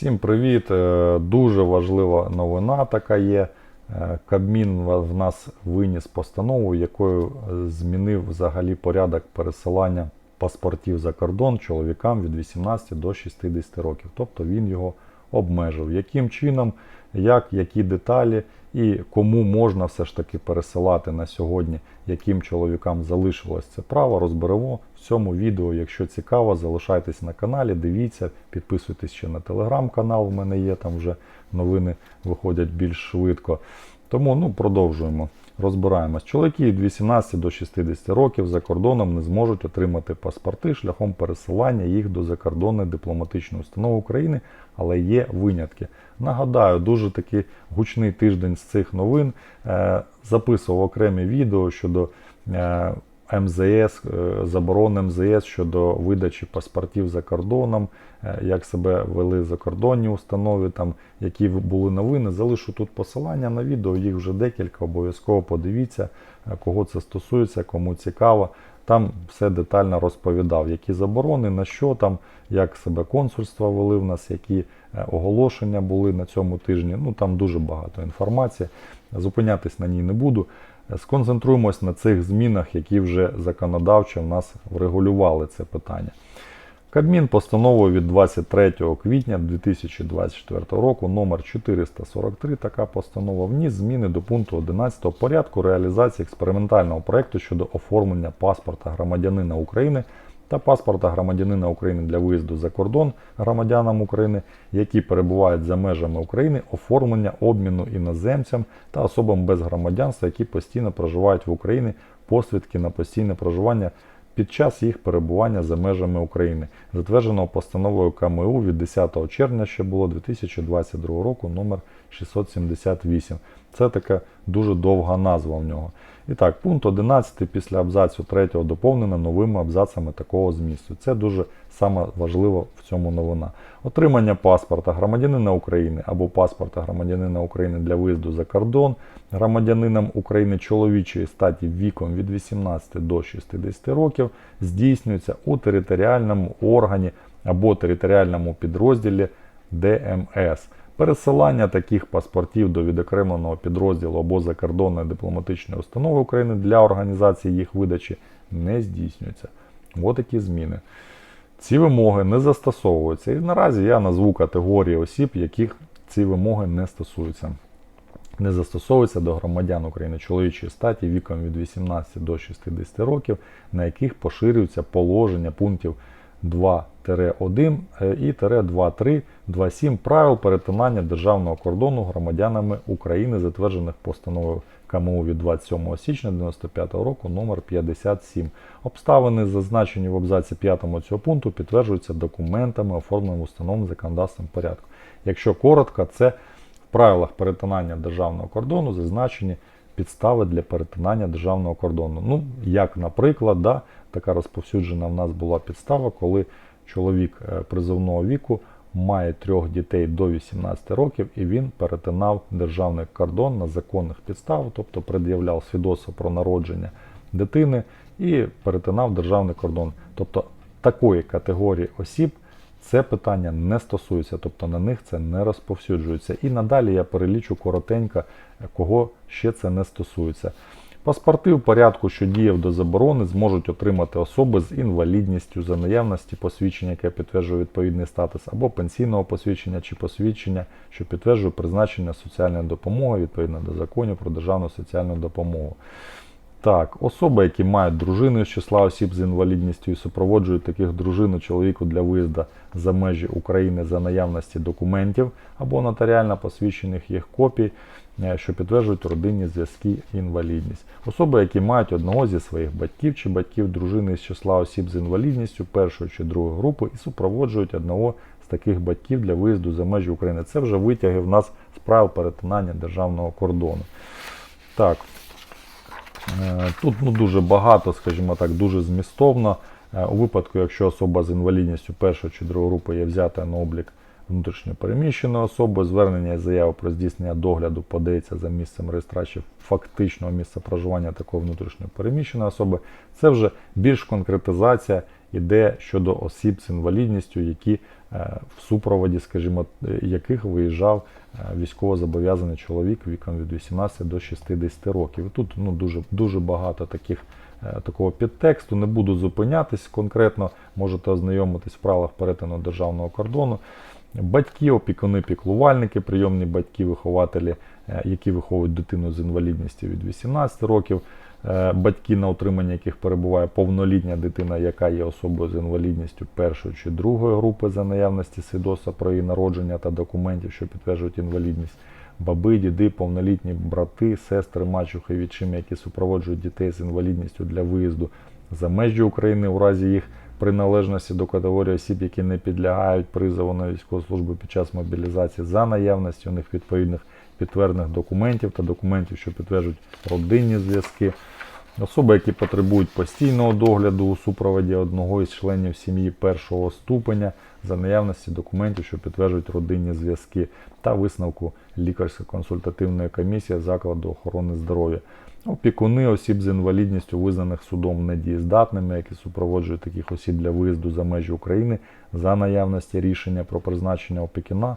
Всім привіт! Е, Дуже важлива новина така є. Е, Кабмін в нас виніс постанову, якою е, змінив взагалі порядок пересилання паспортів за кордон чоловікам від 18 до 60 років. Тобто він його обмежив. Яким чином, як, які деталі і кому можна все ж таки пересилати на сьогодні, яким чоловікам залишилось це право, розберемо в цьому відео. Якщо цікаво, залишайтесь на каналі, дивіться, підписуйтесь ще на телеграм-канал. У мене є там вже новини виходять більш швидко. Тому ну, продовжуємо. Розбираємось. Чоловіки від 18 до 60 років за кордоном не зможуть отримати паспорти шляхом пересилання їх до закордонної дипломатичної установи України, але є винятки. Нагадаю, дуже такий гучний тиждень з цих новин. Е, записував окремі відео щодо е, МЗС, е, заборон МЗС щодо видачі паспортів за кордоном, е, як себе вели закордонні установи, там які були новини. Залишу тут посилання на відео, їх вже декілька, обов'язково подивіться, е, кого це стосується, кому цікаво. Там все детально розповідав, які заборони, на що там, як себе консульства вели в нас, які оголошення були на цьому тижні. Ну там дуже багато інформації. Зупинятись на ній не буду. Сконцентруємось на цих змінах, які вже законодавчо в нас врегулювали це питання. Кабмін постановою від 23 квітня 2024 року номер 443 така постанова вніс зміни до пункту 11 порядку реалізації експериментального проекту щодо оформлення паспорта громадянина України та паспорта громадянина України для виїзду за кордон громадянам України, які перебувають за межами України, оформлення обміну іноземцям та особам без громадянства, які постійно проживають в Україні, посвідки на постійне проживання під час їх перебування за межами України, затвердженого постановою КМУ від 10 червня, ще було 2022 року, номер 678. Це така дуже довга назва в нього. І так, пункт 11 після абзацу 3 доповнено новими абзацами такого змісту. Це дуже саме важливо в цьому новина. Отримання паспорта громадянина України або паспорта громадянина України для виїзду за кордон громадянинам України чоловічої статі віком від 18 до 60 років здійснюється у територіальному органі або територіальному підрозділі ДМС. Пересилання таких паспортів до відокремленого підрозділу або закордонної дипломатичної установи України для організації їх видачі не здійснюється. Ось такі зміни. Ці вимоги не застосовуються. І наразі я назву категорії осіб, яких ці вимоги не стосуються. Не застосовуються до громадян України чоловічої статі віком від 18 до 60 років, на яких поширюються положення пунктів 2-1 і 2.3, 2.7 правил перетинання державного кордону громадянами України, затверджених постановою КМУ від 27 січня 1995 року номер 57. Обставини, зазначені в абзаці 5 цього пункту, підтверджуються документами, оформленими установленим законодавством порядку. Якщо коротко, це в правилах перетинання державного кордону зазначені підстави для перетинання державного кордону. Ну, як, наприклад, да, така розповсюджена в нас була підстава, коли чоловік е, призовного віку має трьох дітей до 18 років і він перетинав державний кордон на законних підставах, тобто пред'являв свідоцтво про народження дитини і перетинав державний кордон. Тобто такої категорії осіб це питання не стосується, тобто на них це не розповсюджується. І надалі я перелічу коротенько, кого ще це не стосується. Паспорти в порядку, що діяв до заборони, зможуть отримати особи з інвалідністю за наявності посвідчення, яке підтверджує відповідний статус, або пенсійного посвідчення чи посвідчення, що підтверджує призначення соціальної допомоги відповідно до законів про державну соціальну допомогу. Так, особи, які мають дружини з числа осіб з інвалідністю і супроводжують таких дружину чоловіку для виїзду за межі України за наявності документів або нотаріально посвідчених їх копій, е, що підтверджують родинні зв'язки інвалідність. Особи, які мають одного зі своїх батьків чи батьків дружини з числа осіб з інвалідністю першої чи другої групи і супроводжують одного з таких батьків для виїзду за межі України. Це вже витяги в нас з правил перетинання державного кордону. Так, Тут ну, дуже багато, скажімо так, дуже змістовно. Е, У випадку, якщо особа з інвалідністю першої чи другої групи є взята на облік внутрішньопереміщеної особи, звернення і заява про здійснення догляду подається за місцем реєстрації фактичного місця проживання такої внутрішньопереміщеної особи. Це вже більш конкретизація іде щодо осіб з інвалідністю, які е, в супроводі, скажімо, яких виїжджав е, військовозобов'язаний чоловік віком від 18 до 60 років. Тут ну, дуже, дуже багато таких е, такого підтексту. Не буду зупинятись конкретно, можете ознайомитись в правилах перетину державного кордону. Батьки, опікуни, піклувальники, прийомні батьки, вихователі, які виховують дитину з інвалідністю від 18 років, батьки, на утриманні яких перебуває повнолітня дитина, яка є особою з інвалідністю першої чи другої групи за наявності свідоцтва про її народження та документів, що підтверджують інвалідність, баби, діди, повнолітні брати, сестри, мачухи, відчими, які супроводжують дітей з інвалідністю для виїзду за межі України у разі їх приналежності до категорії осіб, які не підлягають призову на військову службу під час мобілізації за наявності у них відповідних підтверджених документів та документів, що підтверджують родинні зв'язки. Особи, які потребують постійного догляду у супроводі одного із членів сім'ї першого ступеня за наявності документів, що підтверджують родинні зв'язки, та висновку лікарсько-консультативної комісії закладу охорони здоров'я. Опікуни осіб з інвалідністю, визнаних судом недієздатними, які супроводжують таких осіб для виїзду за межі України за наявності рішення про призначення опікуна,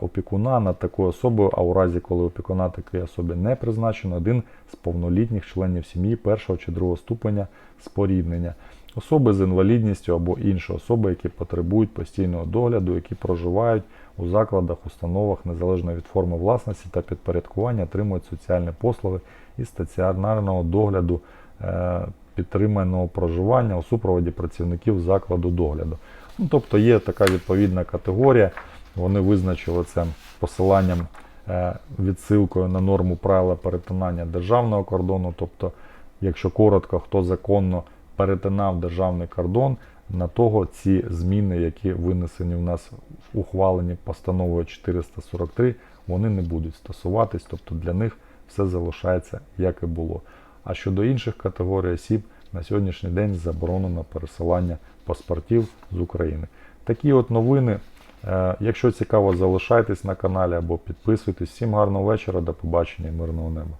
опікуна над такою особою, а у разі, коли опікуна такої особі не призначено, один з повнолітніх членів сім'ї першого чи другого ступеня споріднення. Особи з інвалідністю або інші особи, які потребують постійного догляду, які проживають у закладах, установах, незалежно від форми власності та підпорядкування, отримують соціальні послуги із стаціонарного догляду е, підтриманого проживання у супроводі працівників закладу догляду. Ну, тобто є така відповідна категорія. Вони визначили це посиланням е, відсилкою на норму правила перетинання державного кордону. Тобто, якщо коротко, хто законно перетинав державний кордон, на того ці зміни, які винесені в нас в ухваленні постановою 443, вони не будуть стосуватись, тобто для них все залишається як і було. А щодо інших категорій осіб, на сьогоднішній день заборонено пересилання паспортів з України. Такі от новини. Е, Якщо цікаво, залишайтесь на каналі або підписуйтесь. Всім гарного вечора, до побачення і мирного неба.